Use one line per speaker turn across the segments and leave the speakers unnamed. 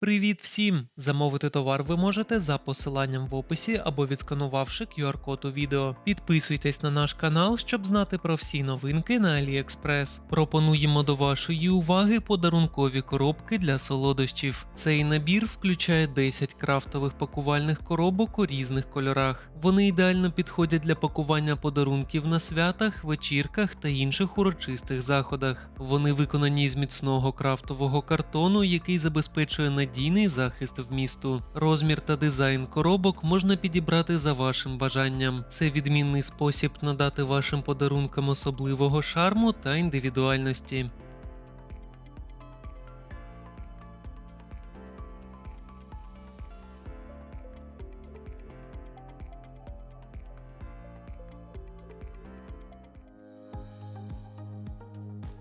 Привіт всім! Замовити товар ви можете за посиланням в описі або відсканувавши QR-код у відео. Підписуйтесь на наш канал, щоб знати про всі новинки на AliExpress. Пропонуємо до вашої уваги подарункові коробки для солодощів. Цей набір включає 10 крафтових пакувальних коробок у різних кольорах. Вони ідеально підходять для пакування подарунків на святах, вечірках та інших урочистих заходах. Вони виконані з міцного крафтового картону, який забезпечує надійний захист вмісту. Розмір та дизайн коробок можна підібрати за вашим бажанням. Це відмінний спосіб надати вашим подарункам особливого шарму та індивідуальності.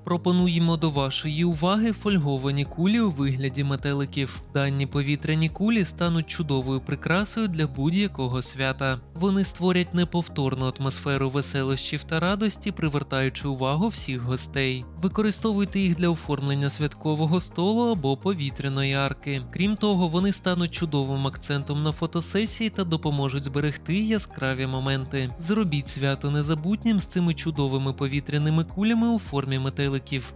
Пропонуємо до вашої уваги фольговані кулі у вигляді метеликів. Дані повітряні кулі стануть чудовою прикрасою для будь-якого свята. Вони створять неповторну атмосферу веселощів та радості, привертаючи увагу всіх гостей. Використовуйте їх для оформлення святкового столу або повітряної арки. Крім того, вони стануть чудовим акцентом на фотосесії та допоможуть зберегти яскраві моменти. Зробіть свято незабутнім з цими чудовими повітряними кулями у формі метеликів бойовиків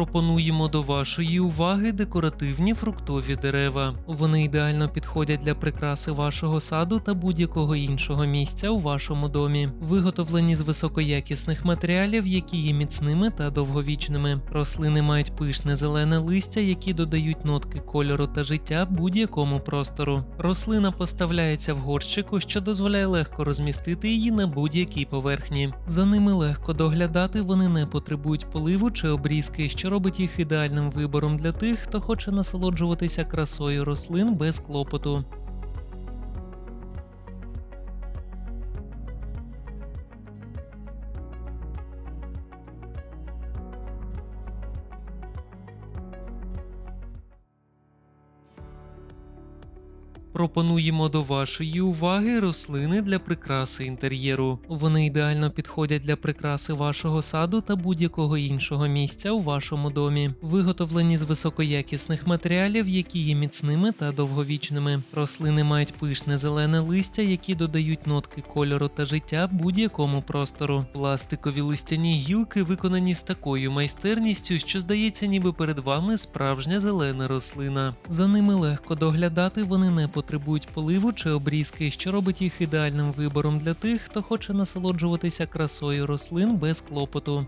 Пропонуємо до вашої уваги декоративні фруктові дерева. Вони ідеально підходять для прикраси вашого саду та будь-якого іншого місця у вашому домі. Виготовлені з високоякісних матеріалів, які є міцними та довговічними. Рослини мають пишне зелене листя, які додають нотки кольору та життя будь-якому простору. Рослина поставляється в горщику, що дозволяє легко розмістити її на будь-якій поверхні. За ними легко доглядати, вони не потребують поливу чи обрізки, що робить їх ідеальним вибором для тих, хто хоче насолоджуватися красою рослин без клопоту. Пропонуємо до вашої уваги рослини для прикраси інтер'єру. Вони ідеально підходять для прикраси вашого саду та будь-якого іншого місця у вашому домі. Виготовлені з високоякісних матеріалів, які є міцними та довговічними. Рослини мають пишне зелене листя, які додають нотки кольору та життя будь-якому простору. Пластикові листяні гілки виконані з такою майстерністю, що здається, ніби перед вами справжня зелена рослина. За ними легко доглядати, вони не потребують поливу чи обрізки, що робить їх ідеальним вибором для тих, хто хоче насолоджуватися красою рослин без клопоту.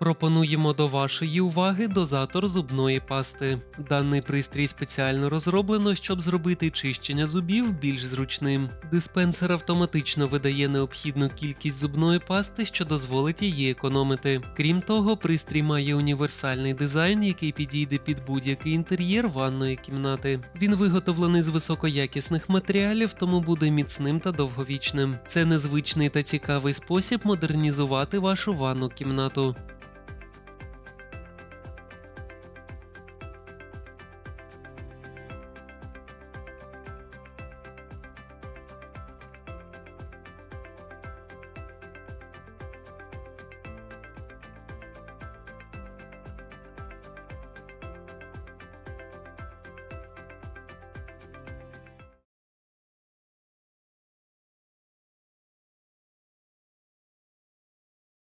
Пропонуємо до вашої уваги дозатор зубної пасти. Даний пристрій спеціально розроблено, щоб зробити чищення зубів більш зручним. Диспенсер автоматично видає необхідну кількість зубної пасти, що дозволить її економити. Крім того, пристрій має універсальний дизайн, який підійде під будь-який інтер'єр ванної кімнати. Він виготовлений з високоякісних матеріалів, тому буде міцним та довговічним. Це незвичний та цікавий спосіб модернізувати вашу ванну кімнату.